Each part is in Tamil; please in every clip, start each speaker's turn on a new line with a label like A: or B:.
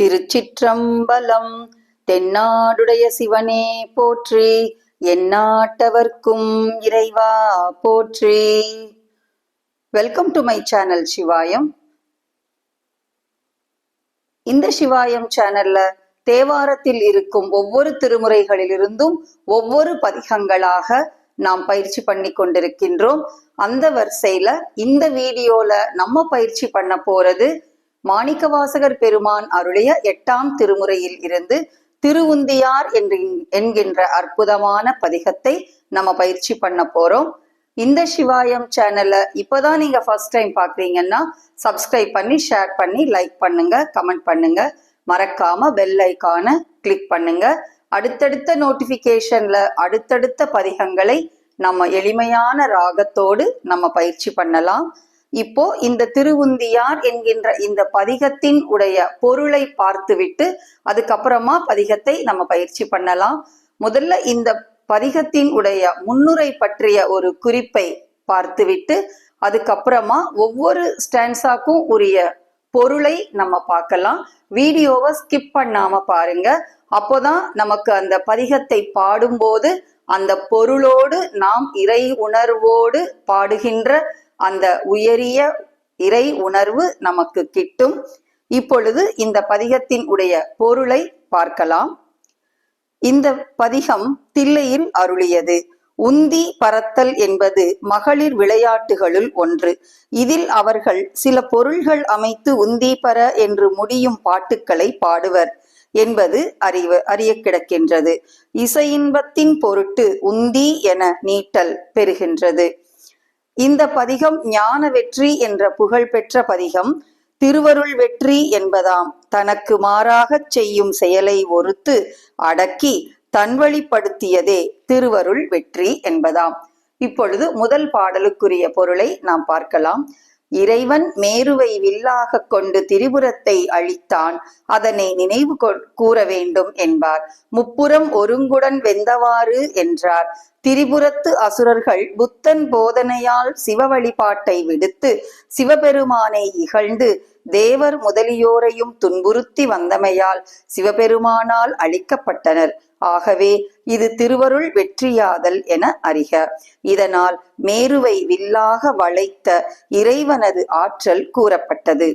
A: திருச்சிற்றம்பலம். தென்னாடுடைய சிவனே போற்றி எந்நாட்டவர்க்கும் இறைவா போற்றி. Welcome to my channel Sivayam இந்த சிவாயம் சேனல்ல தேவாரத்தில் இருக்கும் ஒவ்வொரு திருமுறைகளிலிருந்தும் ஒவ்வொரு பதிகங்களாக நாம் பயிற்சி பண்ணி கொண்டிருக்கின்றோம். அந்த வரிசையில இந்த வீடியோல நம்ம பயிற்சி பண்ண போறது மாணிக்கவாசகர் பெருமான் அருளிய எட்டாம் திருமுறையில் இருந்து திருவுந்தியார் என்று என்கின்ற அற்புதமான பதிகத்தை நம்ம பயிற்சி பண்ண போறோம். இந்த சிவாயம் சேனல்ல இப்பதான் நீங்க ஃபர்ஸ்ட் டைம் பாக்குறீங்கன்னா சப்ஸ்கிரைப் பண்ணி ஷேர் பண்ணி லைக் பண்ணுங்க கமெண்ட் பண்ணுங்க. மறக்காம பெல் ஐக்கான கிளிக் பண்ணுங்க. அடுத்தடுத்த நோட்டிபிகேஷன்ல அடுத்தடுத்த பதிகங்களை நம்ம எளிமையான ராகத்தோடு நம்ம பயிற்சி பண்ணலாம். இப்போ இந்த திருவுந்தியார் என்கின்ற இந்த பதிகத்தின் உடைய பொருளை பார்த்துவிட்டு அதுக்கப்புறமா பதிகத்தை நம்ம பயிற்சி பண்ணலாம். முதல்ல இந்த பதிகத்தின் உடைய முன்னுரை பற்றிய ஒரு குறிப்பை பார்த்துவிட்டு அதுக்கப்புறமா ஒவ்வொரு ஸ்டான்ஸாக்கும் உரிய பொருளை நம்ம பார்க்கலாம். வீடியோவை ஸ்கிப் பண்ணாம பாருங்க. அப்போதான் நமக்கு அந்த பதிகத்தை பாடும்போது அந்த பொருளோடு நாம் இறை உணர்வோடு பாடுகின்ற அந்த உயரிய இறை உணர்வு நமக்கு கிட்டும். இப்பொழுது இந்த பதிகத்தின் உடைய பொருளை பார்க்கலாம். இந்த பதிகம் தில்லையில் அருளியது. உந்தி பறத்தல் என்பது மகளிர் விளையாட்டுகளுள் ஒன்று. இதில் அவர்கள் சில பொருள்கள் அமைத்து உந்தி பர என்று முடியும் பாட்டுக்களை பாடுவர் என்பது அறிவு அறிய கிடக்கின்றது. இசையின்பத்தின் பொருட்டு உந்தி என நீட்டல் பெறுகின்றது. இந்த பதிகம் ஞான வெற்றி என்ற புகழ் பெற்ற பதிகம் திருவருள் வெற்றி என்பதாம். தனக்கு மாறாகச் செய்யும் செயலை ஒருத்து அடக்கி தன்வழிப்படுத்தியதே திருவருள் வெற்றி என்பதாம். இப்பொழுது முதல் பாடலுக்குரிய பொருளை நாம் பார்க்கலாம். இறைவன் மேருவை வில்லாக கொண்டு திரிபுரத்தை அழித்தான். அதனை நினைவு கூற வேண்டும் என்பார். முப்புறம் ஒருங்குடன் வெந்தவாறு என்றார். திரிபுரத்து அசுரர்கள் புத்தன் போதனையால் சிவ வழிபாட்டை விடுத்து சிவபெருமானை இகழ்ந்து தேவர் முதலியோரையும் துன்புறுத்தி வந்தமையால் சிவபெருமானால் அழிக்கப்பட்டனர். ஆகவே இது திருவருள் வெற்றியாதல் என அறிக. இதனால் மேருவை வில்லாக வளைத்த இறைவனது ஆற்றல் கூறப்பட்டது.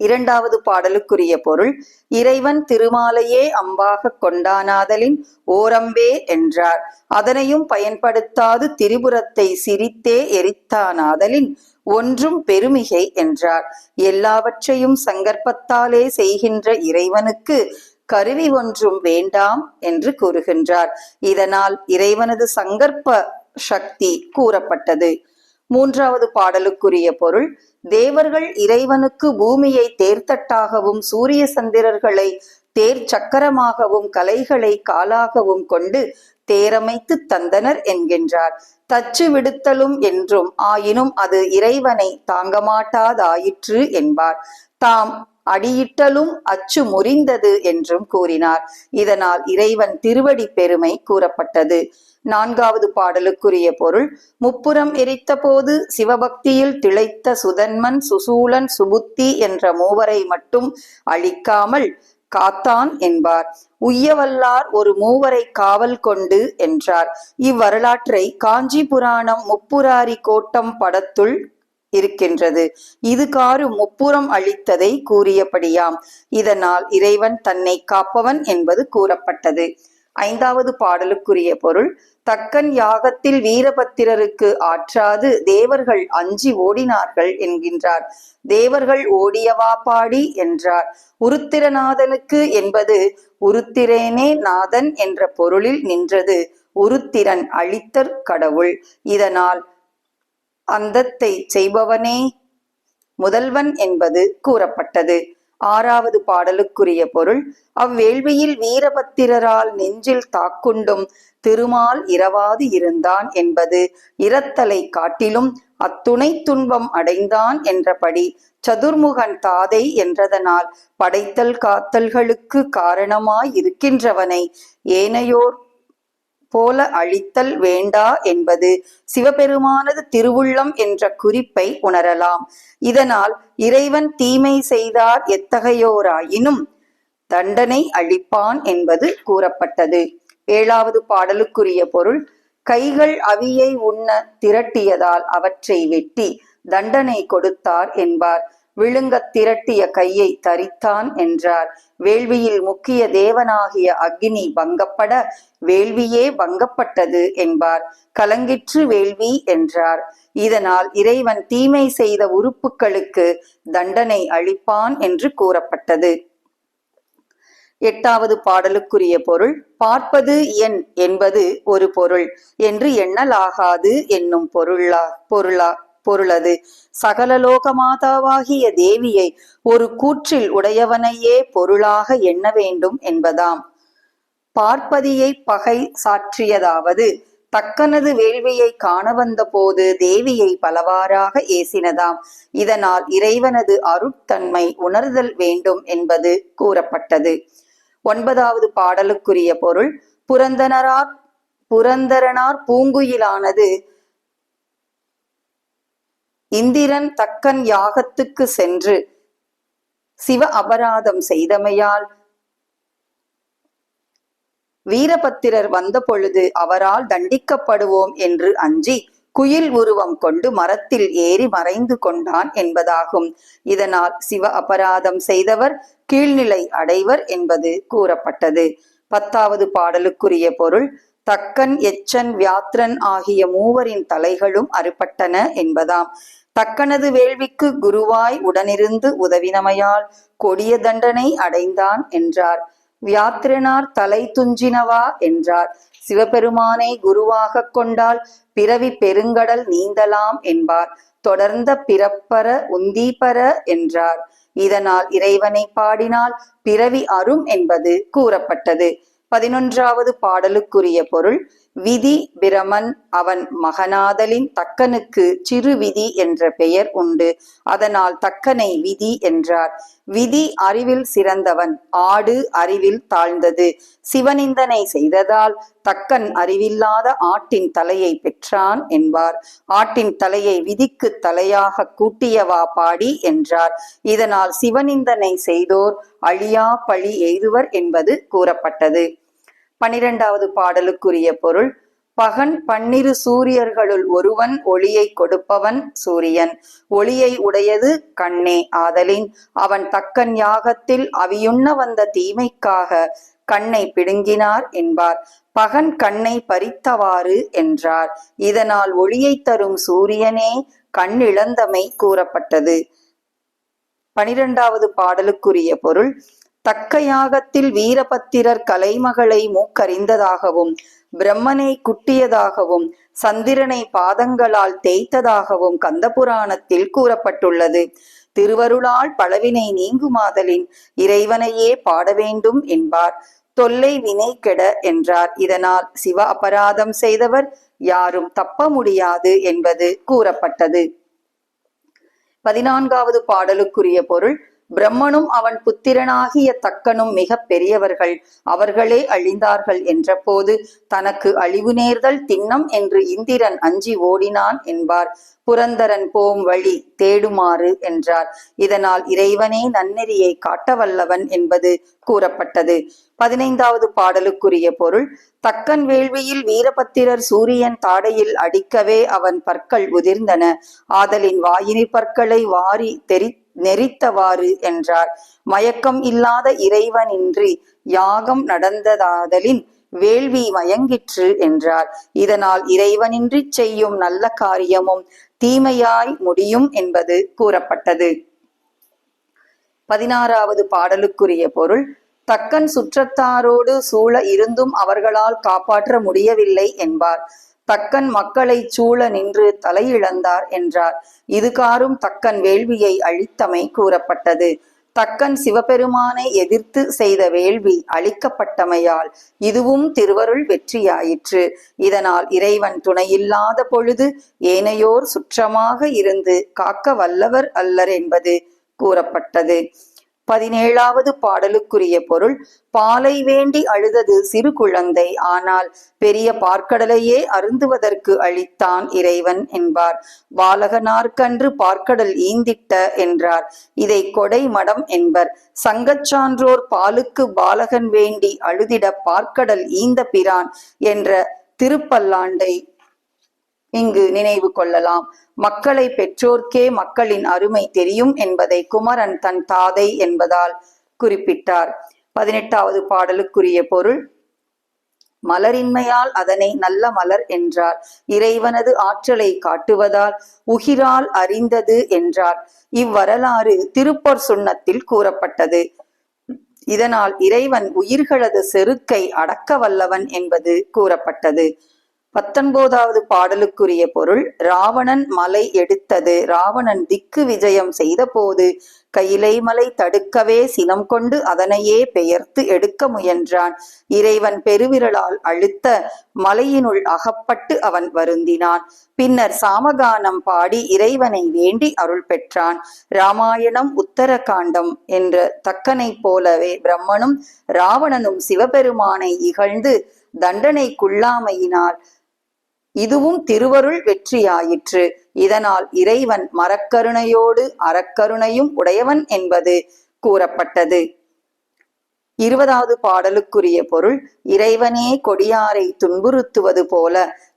A: இரண்டாவது பாடலுக்குரிய பொருள் இறைவன் திருமாலையே அம்பாக கொண்டானாதலின் ஓரம்பே என்றார். அதனையும் பயன்படுத்தாது திரிபுரத்தை சிரித்தே எரித்தானாதலின் ஒன்றும் பெருமிகை என்றார். எல்லாவற்றையும் சங்கற்பத்தாலே செய்கின்ற இறைவனுக்கு கருவி ஒன்றும் வேண்டாம் என்று கூறுகின்றார். இதனால் இறைவனது சங்கற்ப சக்தி கூறப்பட்டது. மூன்றாவது பாடலுக்குரிய பொருள் தேவர்கள் இறைவனுக்கு பூமியை தேர்த்தட்டாகவும் சூரிய சந்திரர்களை தேர் சக்கரமாகவும் கலைகளை காலாகவும் கொண்டு தேரமைத்து தந்தனர் என்கின்றார். தச்சு விடுத்தலும் என்றும் ஆயினும் அது இறைவனை தாங்க மாட்டாதாயிற்று என்பார். தாம் அடியிட்டலும் அச்சு முறிந்தது என்றும் கூறினார். இதனால் இறைவன் திருவடி பெருமை கூறப்பட்டது. நான்காவது பாடலுக்குரிய பொருள் முப்புறம் எரித்த போது சிவபக்தியில் திளைத்த சுதன்மன் சுசூலன் சுபுத்தி என்ற மூவரை மட்டும் அழிக்காமல் காத்தான் என்பார். உய்யவல்லார் ஒரு மூவரை காவல் கொண்டு என்றார். இவ்வரலாற்றை காஞ்சி புராணம் முப்புராரி கோட்டம் படத்துள் இருக்கின்றது. இது காறு முப்புறம் அளித்ததை கூறியபடியாம். இதனால் இறைவன் தன்னை காப்பவன் என்பது கூறப்பட்டது. ஐந்தாவது பாடலுக்குரிய பொருள் தக்கன் யாகத்தில் வீரபத்திரருக்கு ஆற்றாது தேவர்கள் அஞ்சி ஓடினார்கள் என்கின்றார். தேவர்கள் ஓடியவா பாடி என்றார். உருத்திரநாதனுக்கு என்பது உருத்திரேனே நாதன் என்ற பொருளில் நின்றது. உருத்திரன் அழித்தற் கடவுள். இதனால் அந்தத்தை செய்பவனே. முதல்வன் என்பது கூறப்பட்டது. ஆறாவது பாடலுக்குரிய பொருள் அவ்வேள்வியில் வீரபத்திரரால் நெஞ்சில் தாக்குண்டும் திருமால் இரவாது இருந்தான் என்பது. இரத்தலை காட்டிலும் அத்துணை துன்பம் அடைந்தான் என்றபடி சதுர்முகன் தாதை என்றதனால் படைத்தல் காத்தல்களுக்கு காரணமாயிருக்கின்றவனை. ஏனையோர் போல அழித்தல் வேண்டா என்பது சிவபெருமானது திருவுள்ளம் என்ற குறிப்பை உணரலாம். இதனால் இறைவன் தீமை செய்தார் எத்தகையோராயினும் தண்டனை அளிப்பான் என்பது கூறப்பட்டது. ஏழாவது பாடலுக்குரிய பொருள் கைகள் அவியை உண்ண திரட்டியதால் அவற்றை வெட்டி தண்டனை கொடுத்தார் என்பார். விழுங்கத் திரட்டிய கையை தரித்தான் என்றார். வேள்வியில் முக்கிய தேவனாகிய அக்னி பங்கப்பட வேள்வியே பங்கப்பட்டது என்பார். கலங்கிற்று வேள்வி என்றார். இதனால் இறைவன் தீமை செய்த உறுப்புகளுக்கு தண்டனை அளிப்பான் என்று கூறப்பட்டது. எட்டாவது பாடலுக்குரிய பொருள் பார்ப்பது என் என்பது ஒரு பொருள் என்று எண்ணலாகாது என்னும் பொருளா பொருளா பொருளது. சகலலோக மாதாவாகிய தேவியை ஒரு கூற்றில் உடையவனையே பொருளாக எண்ண வேண்டும் என்பதாம். பார்ப்பதியை பகை சாற்றியதாவது தக்கனது வேள்வியை காண வந்த போது தேவியை பலவாறாக ஏசினதாம். இதனால் இறைவனது அருட்தன்மை உணர்தல் வேண்டும் என்பது கூறப்பட்டது. ஒன்பதாவது பாடலுக்குரிய பொருள் புரந்தனரார் புரந்தரனார் பூங்குயிலானது. இந்திரன் தக்கன் யாகத்துக்கு சென்று சிவ அபராதம் செய்தமையால் வீரபத்திரர் வந்த பொழுது அவரால் தண்டிக்கப்படுவோம் என்று அஞ்சி குயில் உருவம் கொண்டு மரத்தில் ஏறி மறைந்து கொண்டான் என்பதாகும். இதனால் சிவ அபராதம் செய்தவர் கீழ்நிலை அடைவர் என்பது கூறப்பட்டது. பத்தாவது பாடலுக்குரிய பொருள் தக்கன் எச்சன் வியாத்ரன் ஆகிய மூவரின் தலைகளும் அறுபட்டன என்பதாம். தக்கனது வேள்விக்கு குருவாய் உடனிருந்து உதவினமையால் கொடிய தண்டனை அடைந்தான் என்றார். வியாத்திரனார் தலை துஞ்சினவா என்றார். சிவபெருமானை குருவாக கொண்டால் பிறவி பெருங்கடல் நீந்தலாம் என்பார். தொடர்ந்த பிறப்பர உந்தீபர என்றார். இதனால் இறைவனை பாடினால் பிறவி அரும் என்பது கூறப்பட்டது. பதினொன்றாவது பாடலுக்குரிய பொருள் விதி பிரமன் அவன் மகனாதலின் தக்கனுக்கு சிறு விதி என்ற பெயர் உண்டு. அதனால் தக்கனை விதி என்றார். விதி அறிவில் சிறந்தவன் ஆடு அறிவில் தாழ்ந்தது. சிவனிந்தனை செய்ததால் தக்கன் அறிவில்லாத ஆட்டின் தலையை பெற்றான் என்பார். ஆட்டின் தலையை விதிக்கு தலையாக கூட்டியவா பாடி என்றார். இதனால் சிவனிந்தனை செய்தோர் அழியா பழி எய்துவர் என்பது கூறப்பட்டது. பனிரெண்டாவது பாடலுக்குரிய பொருள் பகன் பன்னிரு சூரியர்களுள் ஒருவன் ஒளியை கொடுப்பவன் சூரியன். ஒளியை உடையது கண்ணே ஆதலின். அவன் தக்கன் யாகத்தில் அவியுண்ண வந்த தீமைக்காக கண்ணை பிடுங்கினார் என்பார். பகன் கண்ணை பறித்தவாறு என்றார். இதனால் ஒளியை தரும் சூரியனே கண்ணிழந்தமை கூறப்பட்டது. பனிரெண்டாவது பாடலுக்குரிய பொருள் தக்க யாகத்தில் வீரபத்திரர் கலைமகளை மூக்கறிந்ததாகவும் பிரம்மனை குட்டியதாகவும் சந்திரனை பாதங்களால் தேய்த்ததாகவும் கந்தபுராணத்தில் கூறப்பட்டுள்ளது. திருவருளால் பழவினை நீங்குமாதலின் இறைவனையே பாட வேண்டும் என்பார். தொல்லை வினை கெட என்றார். இதனால் சிவ அபராதம் செய்தவர் யாரும் தப்ப முடியாது என்பது கூறப்பட்டது. பதினான்காவது பாடலுக்குரிய பொருள் பிரம்மனும் அவன் புத்திரனாகிய தக்கனும் மிக பெரியவர்கள். அவர்களே அழிந்தார்கள் என்றபோது தனக்கு அழிவு நேர்தல் திண்ணம் என்று இந்திரன் அஞ்சி ஓடினான் என்பார். புரந்தரன் போம் வழி தேடுமாறு என்றார். இதனால் இறைவனே நன்னெறியை காட்ட வல்லவன் என்பது கூறப்பட்டது. பதினைந்தாவது பாடலுக்குரிய பொருள் தக்கன் வேள்வியில் வீரபத்திரர் சூரியன் தாடையில் அடிக்கவே அவன் பற்கள் உதிர்ந்தன. ஆதலின் வாயினி பற்களை வாரி தெரி நெறித்தவாறு என்றார் மயக்கம் இல்லாத இறைவனின்றி யாகம் நடந்ததாதலின் வேள்வி மயங்கிற்று என்றார் இதனால் இறைவனின்றி செய்யும் நல்ல காரியமும் தீமையாய் முடியும் என்பது கூறப்பட்டது. பதினாறாவது பாடலுக்குரிய பொருள் தக்கன் சுற்றத்தாரோடு சூழ இருந்தும் அவர்களால் காப்பாற்ற முடியவில்லை என்பார். தக்கன் மக்களை சூழ நின்று தலையிழந்தார் என்றார். இதுகாரும் தக்கன் வேள்வியை அழித்தமை கூறப்பட்டது. தக்கன் சிவபெருமானை எதிர்த்து செய்த வேள்வி அழிக்கப்பட்டமையால் இதுவும் திருவருள் வெற்றியாயிற்று. இதனால் இறைவன் துணையில்லாத பொழுது ஏனையோர் சுற்றமாக இருந்து காக்க வல்லவர் அல்லர் என்பது கூறப்பட்டது. பதினேழாவது பாடலுக்குரிய பொருள் பாலை வேண்டி அழுதது சிறு குழந்தை ஆனால் பெரிய பார்க்கடலையே அருந்துவதற்கு அளித்தான் இறைவன் என்பார். வாலகனார்கன்று பார்க்கடல் ஈந்திட்ட என்றார். இதை கொடை மடம் என்பர். சங்கச்சான்றோர் பாலுக்கு பாலகன் வேண்டி அழுதிட பார்க்கடல் ஈந்த பிரான் என்ற திருப்பல்லாண்டை இங்கு நினைவு கொள்ளலாம். மக்களை பெற்றோர்க்கே மக்களின் அருமை தெரியும் என்பதை குமரன் தன் தாதை என்பதால் குறிப்பிட்டார். பதினெட்டாவது பாடலுக்குரிய பொருள் மலரின்மையால் அதனை நல்ல மலர் என்றார். இறைவனது ஆற்றலை காட்டுவதால் உகிரால் அறிந்தது என்றார். இவ்வரலாறு திருப்பர் சுண்ணத்தில் கூறப்பட்டது. இதனால் இறைவன் உயிர்களது செருக்கை அடக்க வல்லவன் என்பது கூறப்பட்டது. பத்தொன்பதாவது பாடலுக்குரிய பொருள் ராவணன் மலை எடுத்தது. ராவணன் திக்கு விஜயம் செய்த போது கையிலை மலை தடுக்கவே சினம் கொண்டு அதனையே பெயர்த்து எடுக்க முயன்றான். இறைவன் பெருவிரலால் அழுத்த மலையினுள் அகப்பட்டு அவன் வருந்தினான். பின்னர் சாமகானம் பாடி இறைவனை வேண்டி அருள் பெற்றான். ராமாயணம் உத்தரகாண்டம் என்ற தக்கனை போலவே பிரம்மனும் ராவணனும் சிவபெருமானை இகழ்ந்து தண்டனைக்குள்ளாமையினால் இதுவும் திருவருள் வெற்றியாயிற்று. இதனால் இறைவன் மரக்கருணையோடு அறக்கருணையும் உடையவன் என்பது கூறப்பட்டது. இருபதாவது பாடலுக்குரிய பொருள் இறைவனே கொடியாரை துன்புறுத்துவது போல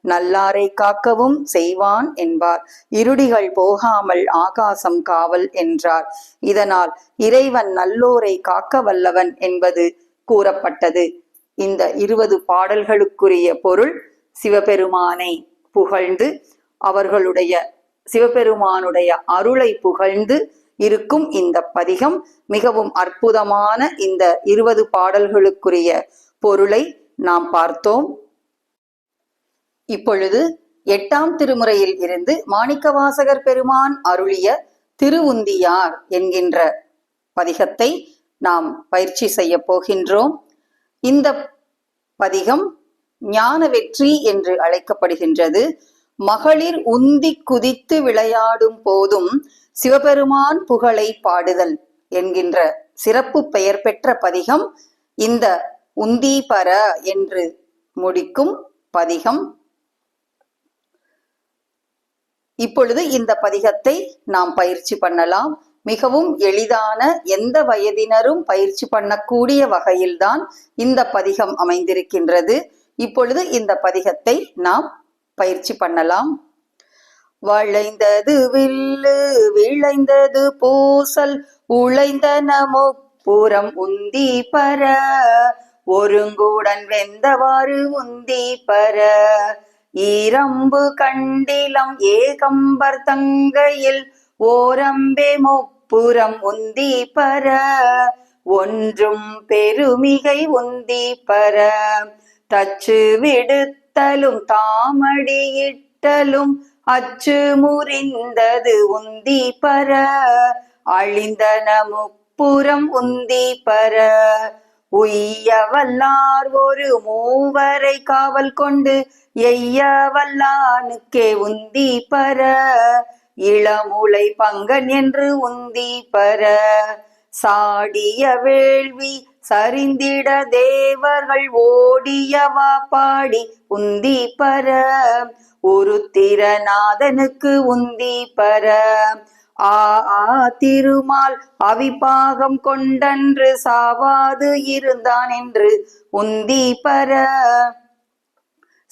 A: நல்லாரை காக்கவும் செய்வான் என்பார். இருடிகள் போகாமல் ஆகாசம் காவல் என்றார். இதனால் இறைவன் நல்லோரை காக்க வல்லவன் என்பது கூறப்பட்டது. இந்த இருபது பாடல்களுக்குரிய பொருள் சிவபெருமானை புகழ்ந்து அவர்களுடைய சிவபெருமானுடைய அருளை புகழ்ந்து இருக்கும் இந்த பதிகம் மிகவும் அற்புதமான இந்த இருபது பாடல்களுக்குரிய பொருளை நாம் பார்த்தோம். இப்பொழுது எட்டாம் திருமுறையில் இருந்து மாணிக்கவாசகர் பெருமான் அருளிய திருவுந்தியார் என்கின்ற பதிகத்தை நாம் பயிற்சி செய்ய போகின்றோம். இந்த பதிகம் ஞான வெற்றி என்று அழைக்கப்படுகின்றது. மகளிர் உந்தி குதித்து விளையாடும் போதும் சிவபெருமான் புகழை பாடுதல் என்கின்ற சிறப்பு பெயர் பெற்ற பதிகம் இந்த உந்தீபர என்று முடிக்கும் பதிகம். இப்பொழுது இந்த பதிகத்தை நாம் பயிற்சி பண்ணலாம். மிகவும் எளிதான எந்த வயதினரும் பயிற்சி பண்ணக்கூடிய வகையில்தான் இந்த பதிகம் அமைந்திருக்கின்றது. இப்பொழுது இந்த பதிகத்தை நாம் பயிற்சி பண்ணலாம். வளைந்தது வில்லு விளைந்தது பூசல் உழைந்தன முப்புறம் உந்தி பர ஒருங்குடன் வெந்தவாறு உந்தி பர. ஈரம்பு கண்டிலம் ஏகம்பர் தங்கையில் ஓரம்பே முப்புறம் உந்தி பர. ஒன்றும் பெருமிகை உந்தி பர. தச்சு விடுத்தலும் தாமடியிட்டலும் அச்சு முறிந்தது உந்தி பர அழிந்தன முப்புறம் உந்தி பர. உய்ய வல்லார் ஒரு மூவரை காவல் கொண்டு எய்ய வல்லானுக்கே உந்தி பர. இளமுலை பங்கன் என்று உந்தி பர. சாடிய வேள்வி சரிந்திட தேவர்கள் ஓடியவா பாடி உந்தி பர. ஒரு திரநாதனுக்கு உந்தி பர. ஆ ஆ திருமால் அவிபாகம் கொண்டன்று சாவாது இருந்தான் என்று உந்தி பர.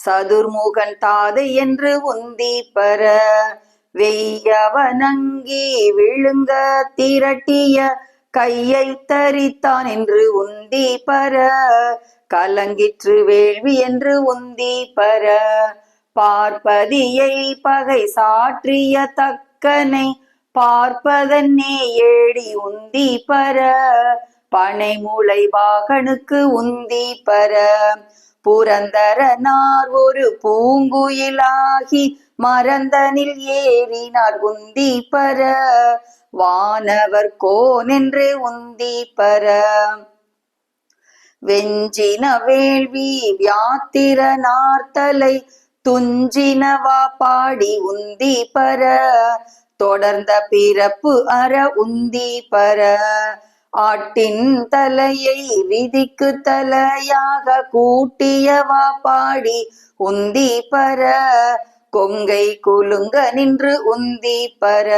A: சதுர்முகன் தாதை என்று உந்தி பர. வெய்யவனங்கி விழுங்க திரட்டிய கையை தரித்தான் என்று உந்தி பர கலங்கிற்று வேள்வி என்று உந்தி பர. பார்ப்பதியை பகை சாற்றிய தக்கனை பார்ப்பதன்னே ஏடி உந்தி பர பனை மூளை பாகனுக்கு உந்தி பர. புரந்தரனார் ஒரு பூங்குயிலாகி மறந்தனில் ஏறினார் உந்தி பர வானவர் கோனென்று உந்தி பர. வெஞ்சின வேள்வி வியாத்திர நார்த்தலை துஞ்சினவா பாடி உந்தி பர. தொடர்ந்த பிறப்பு அற உந்தி பர. ஆட்டின் தலையை விதிக்கு தலையாக கூட்டியவா பாடி உந்தி பர. கொங்கை குலுங்க நின்று உந்தி பர.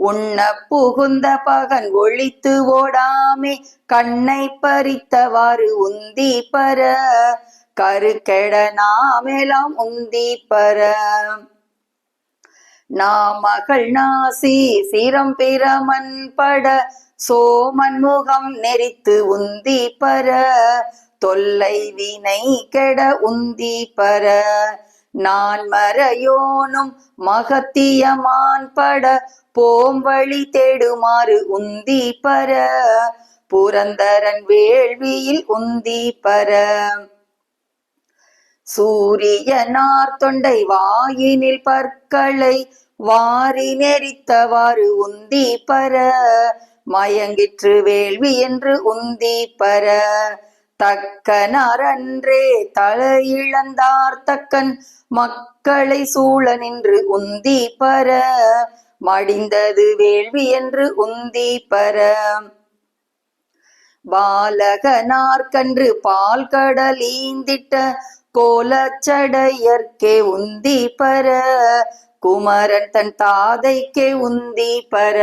A: உண்ண புகுந்த பகன் ஒழித்து ஓடாமே. கண்ணை பறித்தவாறு உந்தி பர. கருக்கெட நாமெல்லாம் உந்தி பர. நாமகள் நாசி சிரம் பிரமன் பட. சோமன் முகம் நெறித்து உந்தி பர. தொல்லை வினை கெட உந்தி பர. நான் மறையோனும் மகத்தியமான் பட போம் வழி தேடுமாறு உந்தி பர புரந்தரன் வேள்வியில் உந்தி பர. சூரியனார் தொண்டை வாயினில் பற்களை வாரி நெறித்தவாறு உந்தி பர மயங்கிற்று வேள்வி என்று உந்தி பர. தக்கனரன்றே தலையிழந்தார் தக்கன். மக்களை சூழ நின்று உந்தி பர மடிந்தது வேள்வி என்று உந்தி பர. பாலகனார்கன்று பால் கடல் ஈந்திட்ட கோலச்சடையர்க்கே உந்தி பர குமரன் தன் தாதைக்கே உந்தி பர.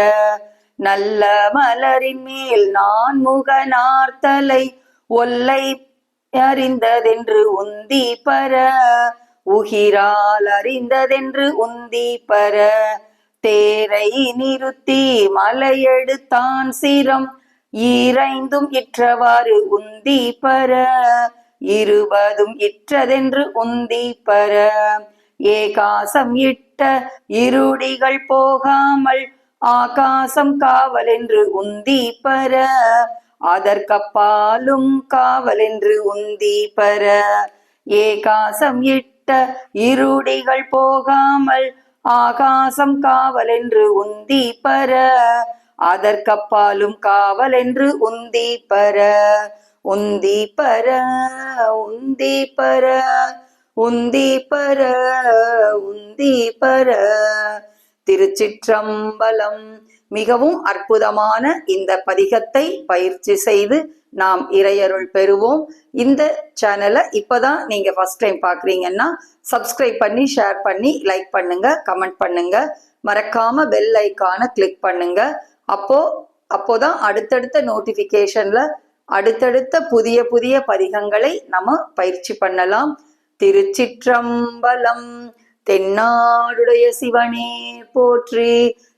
A: நல்ல மலரின் மேல் நான் முகனார்த்தலை ஒல்லை அறிந்ததென்று உந்தி பர உகிரால் அறிந்ததென்று உந்தி பர. தேரை நிறுத்தி மலையெடுத்தான் சிரம் ஈரைந்தும் இற்றவாறு உந்தி பர இருபதும் இற்றதென்று உந்தி பர. ஏகாசம் இட்ட இருடிகள் போகாமல் ஆகாசம் காவலென்று உந்தி பர. அதற்கப்பாலும் காவலென்று உந்தி பர ஏகாசம் இட்ட இருடிகள் போகாமல் ஆகாசம் காவலென்று உந்தி பர அதற்கப்பாலும் காவலென்று உந்தி பர உந்தி பர உந்தி பர உந்தி பர உந்தி பர. திருச்சிற்றம்பலம் மிகவும் அற்புதமான இந்த பதிகத்தை பயிற்சி செய்து நாம் இறையருள் பெறுவோம். இந்த சேனலை இப்போதான் நீங்க ஃபர்ஸ்ட் டைம் பாக்குறீங்கன்னா சப்ஸ்கிரைப் பண்ணி ஷேர் பண்ணி லைக் பண்ணுங்க கமெண்ட் பண்ணுங்க. மறக்காம பெல் ஐக்கான கிளிக் பண்ணுங்க. அப்போ அப்போதான் அடுத்தடுத்த நோட்டிபிகேஷன்ல அடுத்தடுத்த புதிய புதிய பதிகங்களை நம்ம பயிற்சி பண்ணலாம். திருச்சிற்றம்பலம் தென்னாடுடைய சிவனே போற்றி